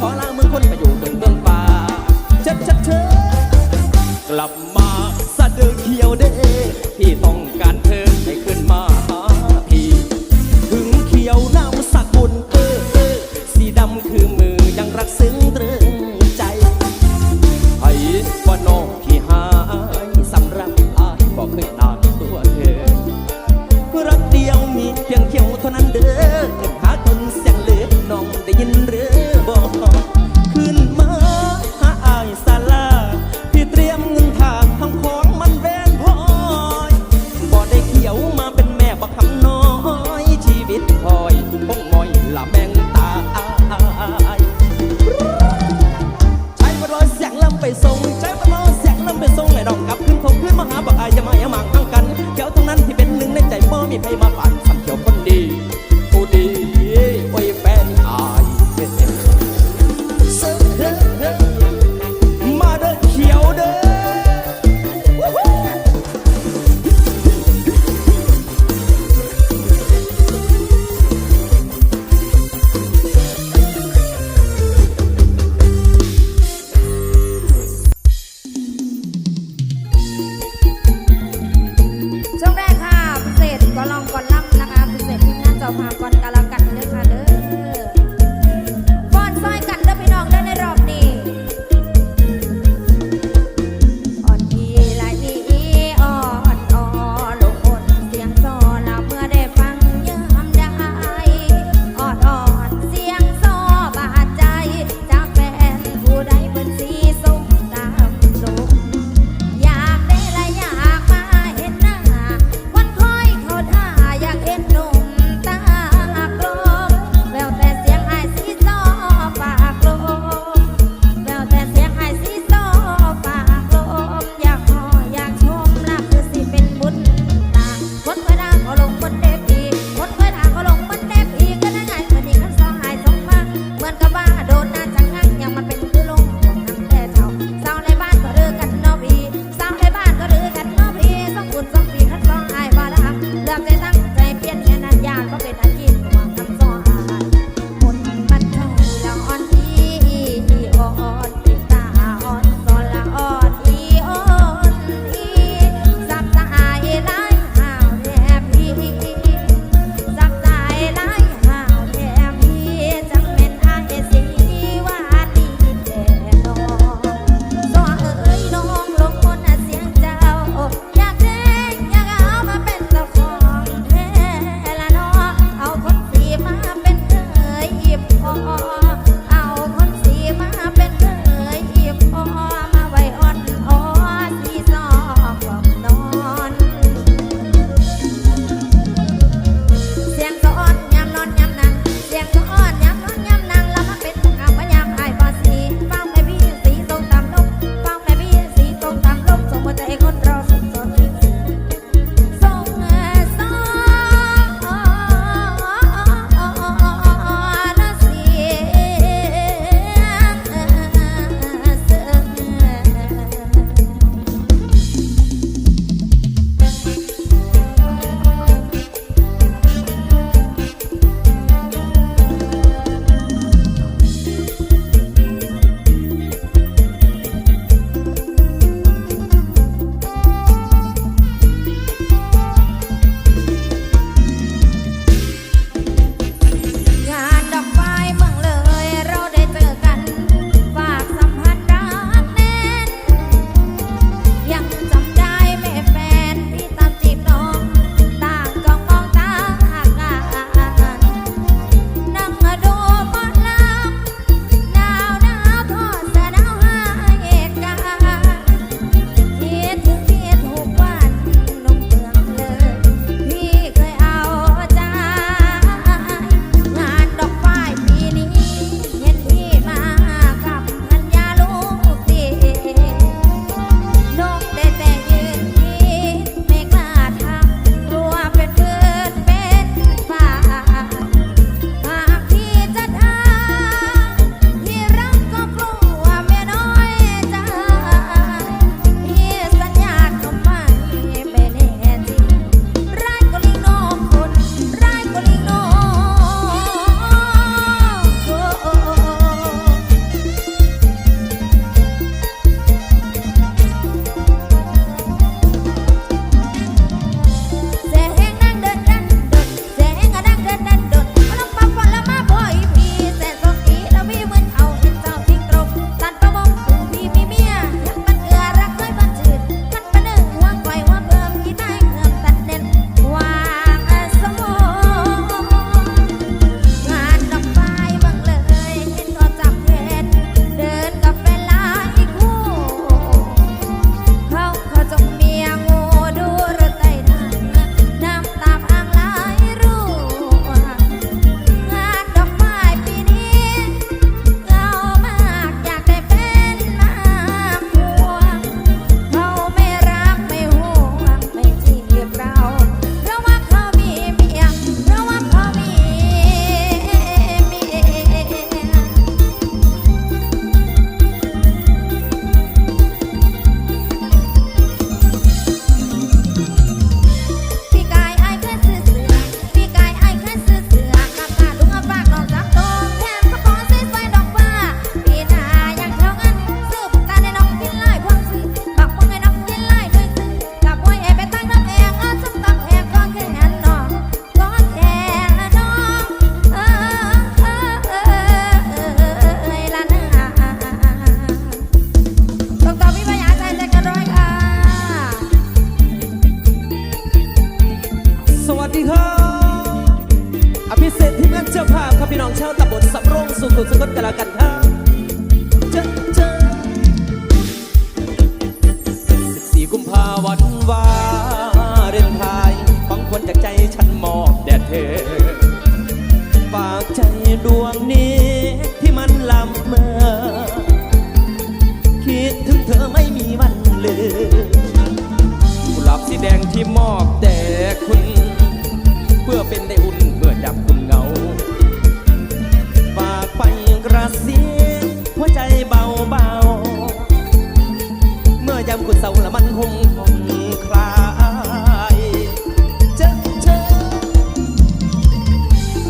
rola ให้มาปั่นสันเขียว ยามคุณเศร้าละมันคงผ่อนคลายเจ้าเจ้า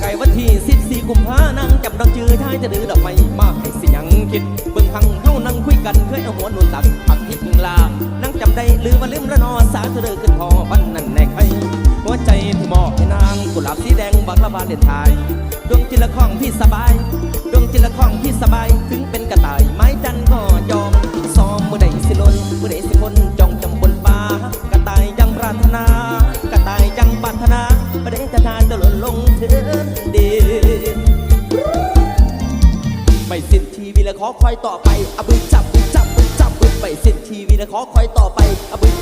ไก่วันที่สิบสี่กุมภานั่งจำดอกจือท้ายจะดื้อดอกไม้มาให้สิยังคิดเบิ่งพังเฮานั่งคุยกันเคยเอาหัวนุ่นตักผักทิพลานั่งจำได้ลืมว่าลืมละนอสาเธอเด้อขึ้นพอบ้านนั่นแน่ใครหัวใจที่มอบให้นางกุหลาบสีแดงบักละบานเด็ดทายดวงจิตละข้องพี่สบาย ดวงจิตละข้องพี่สบายถึงเป็นกระต่ายไม้จันก็ยอ ไม่สิ้นทีวีและขอคอยต่อไปอบึ้จับบึ้จับบึ้จับบึ้ไม่สิ้นทีวีและขอคอยต่อไปอบึ้จั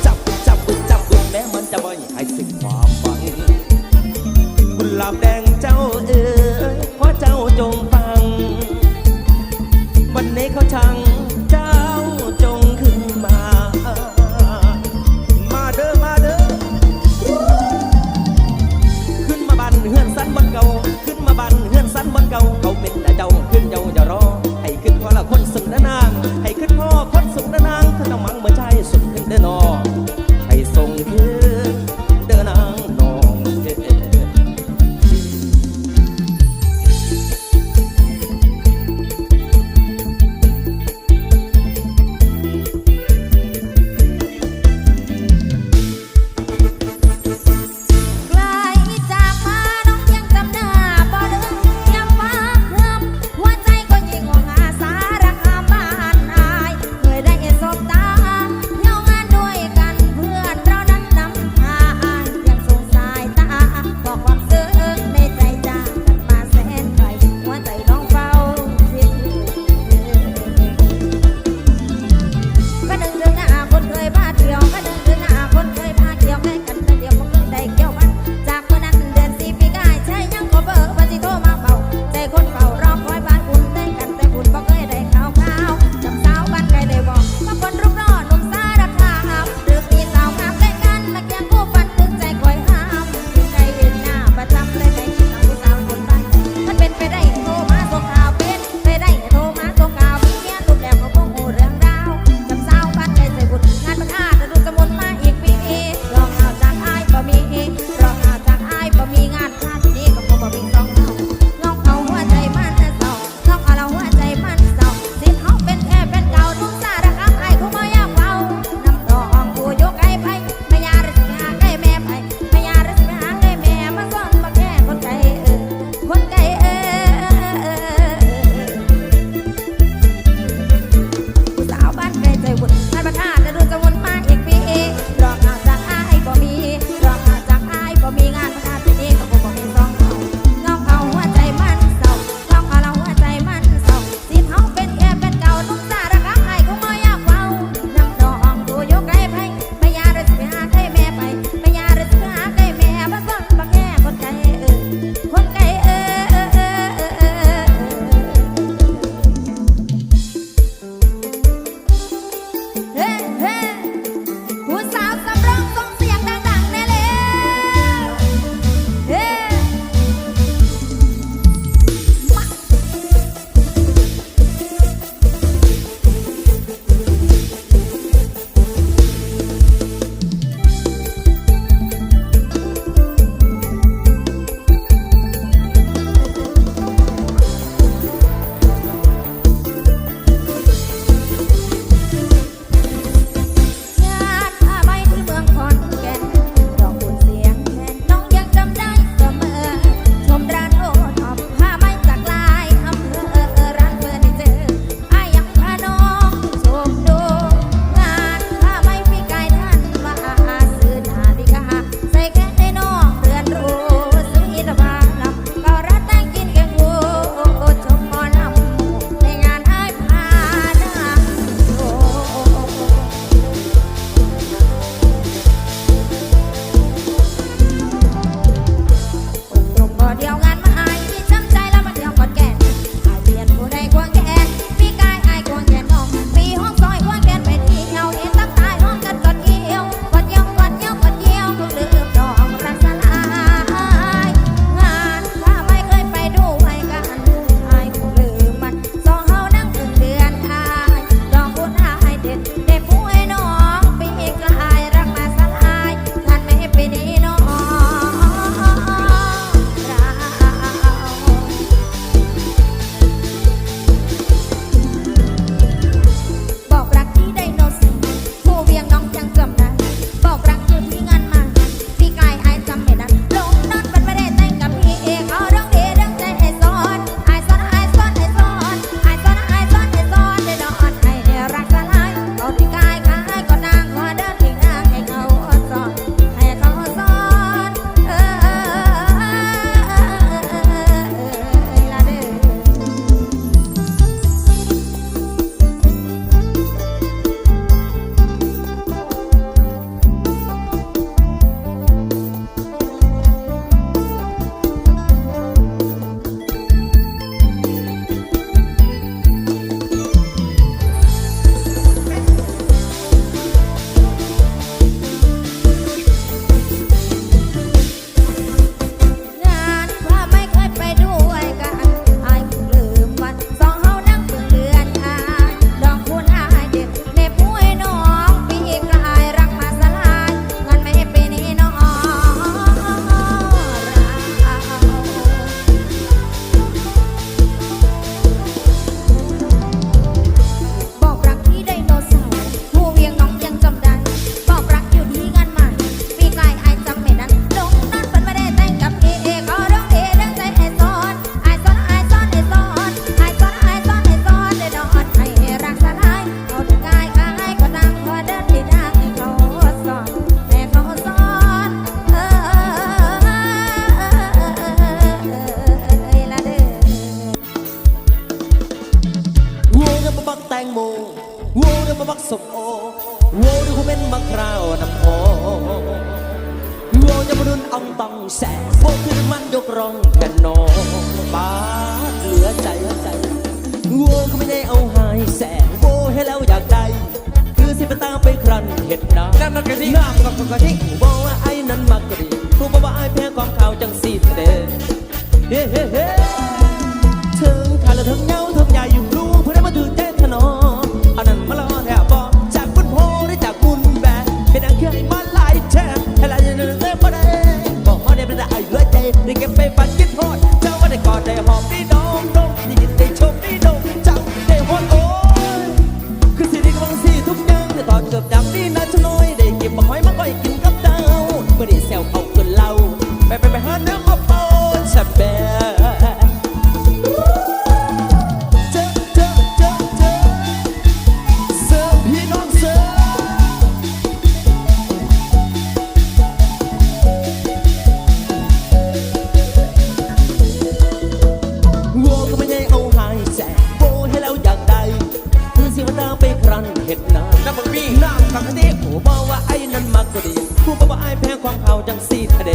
สิาตาไปครันเห็ดนาน้ำบักมี่น้ำกังเต้โอ้บอกว่าไอ้นั้นมากกว่าดีผู้บอกว่าไอ้แพงความเผาจังสีทะเล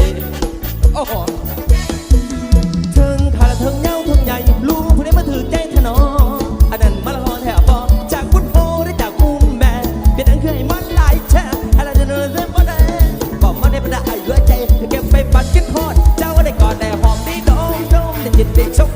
โอ้โหเทิงขาละเทิงเน่าเทิงใหญ่ลูกผู้ใดมาถือใจถนออันนั้นมาละคอแถวปอจากคุณโอได้จากคุณแม่เป็นอันเคยมันหลายแช่อะไรจะเดินเรื่องมาได้บอกมาได้ประดาอ้เหลือใจเก็บไปปัดกินทอดเจ้าได้กอดแต่หอมดีดองดมได้ยินได้ชก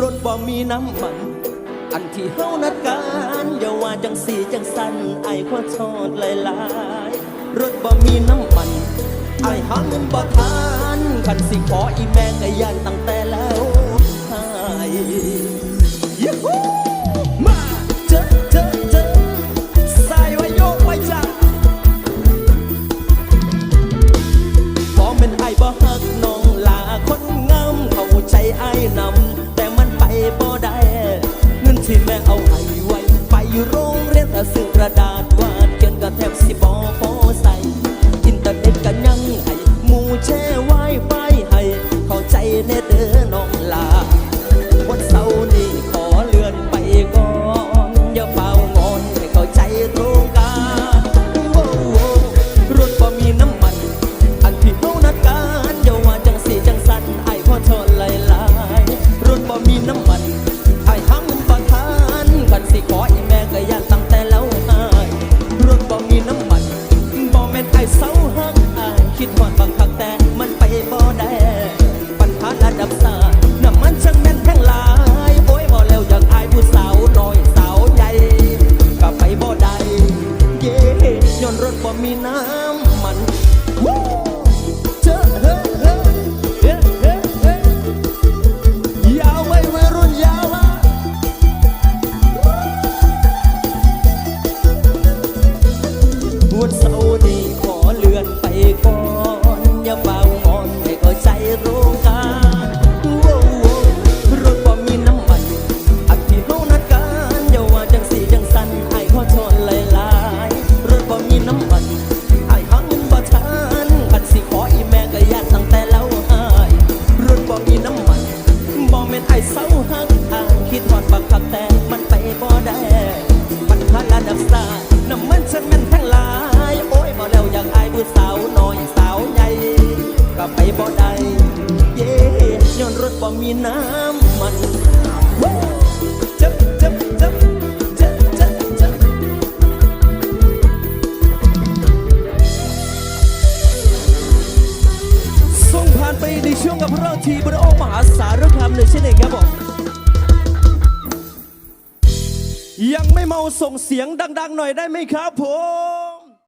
รถบ่มีน้ำมัน อันที่เฮานัดการอย่าว่าจังสีจังสันไอ้ขอชอดหลายๆ รถบ่มีน้ำมันไอหาเงินบ่ทานคันสิขออีแม่งไอยันตั้งแต่แล้วไอ้ ระดาษ สียงดัง ๆ หน่อยได้ไหมครับ